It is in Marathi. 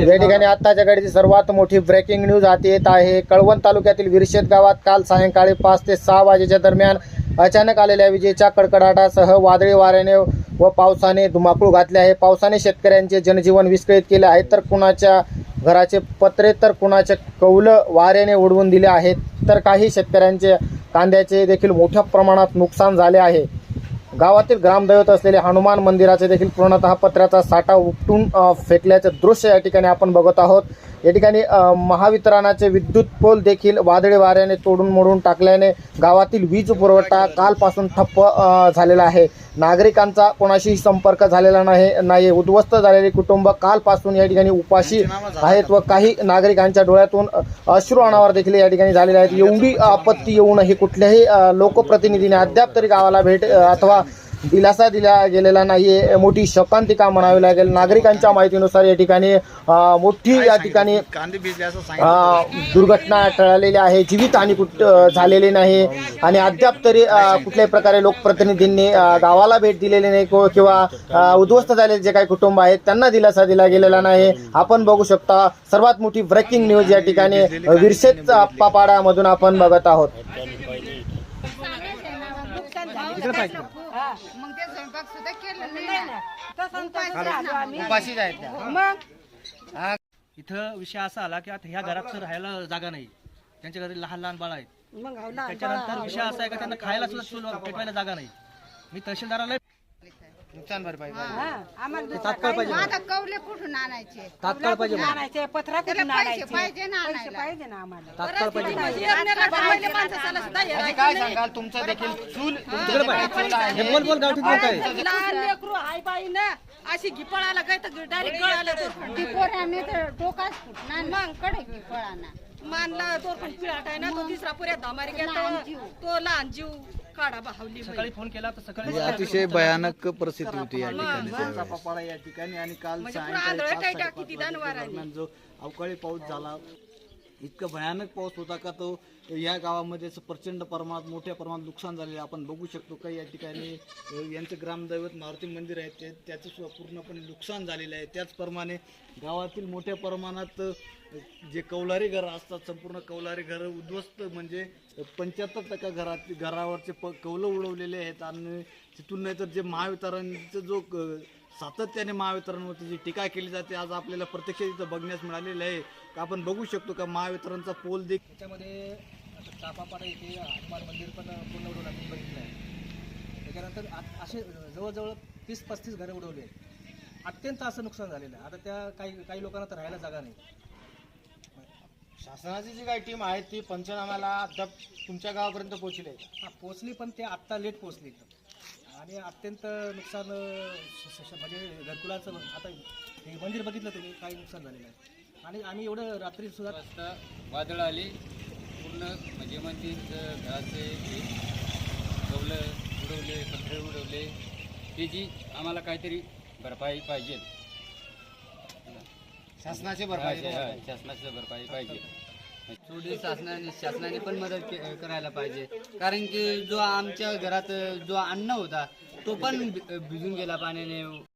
या ठिकाणी आत्ताच्या घडीची सर्वात मोठी ब्रेकिंग न्यूज हाती येत आहे. कळवण तालुक्यातील विरशेत गावात काल सायंकाळी पाच ते सहा वाजेच्या दरम्यान अचानक आलेल्या विजेच्या कडकडाटासह वादळी वाऱ्याने व पावसाने धुमाकूळ घातले आहे. पावसाने शेतकऱ्यांचे जनजीवन विस्कळीत केले आहे. तर कुणाच्या घराचे पत्रे तर कुणाचे कौलं वाऱ्याने उडवून दिले आहेत. तर काही शेतकऱ्यांचे कांद्याचे देखील मोठ्या प्रमाणात नुकसान झाले आहे. गावातील ग्रामदैवत असलेले हनुमान मंदिराचे देखील पूर्णतः पत्र्याचा साठा उपटून फेकल्याचे दृश्य या ठिकाणी आपण बघत आहोत. या ठिकाणी महावितरणाचे विद्युत पोल देखील वादळी वाऱ्याने तोडून मोडून टाकल्याने गावातील वीज पुरवठा कालपासून ठप्प झालेला आहे. नागरिकांचा कोणाशीही संपर्क झालेला नाही नाही उद्ध्वस्त झालेले कुटुंब कालपासून या ठिकाणी उपाशी आहेत व काही नागरिकांच्या डोळ्यातून अश्रू अनावर देखील या ठिकाणी झालेले आहेत. एवढी आपत्ती येऊनही कुठल्याही लोकप्रतिनिधीने अद्याप तरी गावाला भेट अथवा दिलासा दिला गेलेला नाहीये. मोठी शकांतिका म्हणावी लागेल. नागरिकांच्या माहितीनुसार या ठिकाणी मोठी या ठिकाणी दुर्घटना टळलेली आहे. जीवितहानी कुठ झालेली नाही. आणि अद्याप तरी कुठल्याही प्रकारे लोकप्रतिनिधींनी गावाला भेट दिलेली नाही को- किंवा उद्ध्वस्त झालेले जे काही कुटुंब आहेत त्यांना दिलासा दिला गेलेला नाही. आपण बघू शकता सर्वात मोठी ब्रेकिंग न्यूज या ठिकाणी विरशेत पापाड्यामधून आपण बघत आहोत. मग ते स्वयंपाक सुद्धा केलं नाही ना. उपाशीच आहेत त्या. मग? इथं विषय असा आला की आता ह्या घरात तर राहायला जागा नाही. त्यांच्या घरी लहान लहान बाळ आहेत. त्याच्यानंतर विषय असा आहे का त्यांना खायला सुद्धा चूल पेटवायला जागा नाही. मी तहसीलदाराला नुकसान भरपाई ते तात्काळ पाहिजे आता कवले कुठून आणायचे? तात्काळ पाहिजे मला. आणायचे पत्रा त्याला कुठून पैसे आणायचे? पाहिजे ना पैसे आणायला. पाहिजे ना आम्हाला. तात्काळ पाहिजे काय सांगाल? तुमचं देखील चूल तुमचं तिकडे देखील चूल आहे. बोल बोल गावठी बोल काय? लहान लेकरू आई बाई ना अशी गिपळाला काय तर डायरेक्ट गळाला ती पोराने तर डोकाच फुटणार मग कडे की फळाना मानला तो पण पिळाट आहे ना तो तिसरा पुऱ्या धामारी गेला तो लहान जीव काढा बाहवली सकाळी फोन केला तर सकाळी म्हणजे अतिशय भयानक परिस्थिती होती या ठिकाणी चा पपाडा या ठिकाणी आणि काल म्हणजे सायंकाळी पुरा आंधळं टाईटा साडेपाच किती दानवार आहे. जो अवकाळी पाऊस झाला इतका भयानक पाऊस होता का तो या गावामध्ये असं प्रचंड प्रमाणात मोठ्या प्रमाणात नुकसान झालेलं आहे. आपण बघू शकतो का या ठिकाणी यांचं ग्रामदैवत मारुती मंदिर आहे. ते त्याचं सुद्धा पूर्णपणे नुकसान झालेलं आहे. त्याचप्रमाणे गावातील मोठ्या प्रमाणात जे कौलारी घरं असतात संपूर्ण कौलारी घरं उद्ध्वस्त म्हणजे पंच्याहत्तर टक्का घरात घरावरचे प कौलं उडवलेले आहेत. आणि तिथून नाही तर जे महावितरणचं जो क- सातत्याने महावितरणवरती जी टीका केली जाते आज आपल्याला प्रत्यक्ष इथं बघण्यास मिळालेलं आहे. का आपण बघू शकतो का महावितरणचा पोल देखील त्याच्यामध्ये आता चापापाडा येथे हनुमान मंदिर पण पूर्ण उडवलं मी बघितलं आहे. त्याच्यानंतर आ- असे जवळजवळ तीस पस्तीस घरं उडवली आहेत. अत्यंत असं नुकसान झालेलं आहे. आता त्या काही काही लोकांना तर राहायला जागा नाही. शासनाची जी काही टीम आहे ती पंचनाम्याला अद्याप तुमच्या गावापर्यंत पोहोचली आहे. हा पोचली पण ते आत्ता लेट पोचली एकदम आणि अत्यंत नुकसान अं, श- श- श- म्हणजे घरकुलाचं आता हे मंदिर बघितलं तुम्ही काही नुकसान झालेलं आहे. आणि आम्ही एवढं रात्री सुद्धा वाजता वादळ आले पूर्ण म्हणजे मंदिर घराचे हे उडवले पत्रे उडवले. त्याची आम्हाला काहीतरी भरपाई पाहिजे. शासनाची भरपाई. शासनाचं भरपाई पाहिजे. थोडी शासनाने शासनाने पण मदत के- करायला पाहिजे. कारण की जो आमच्या घरात जो अन्न होता तो पण भि- भिजून गेला पाण्याने.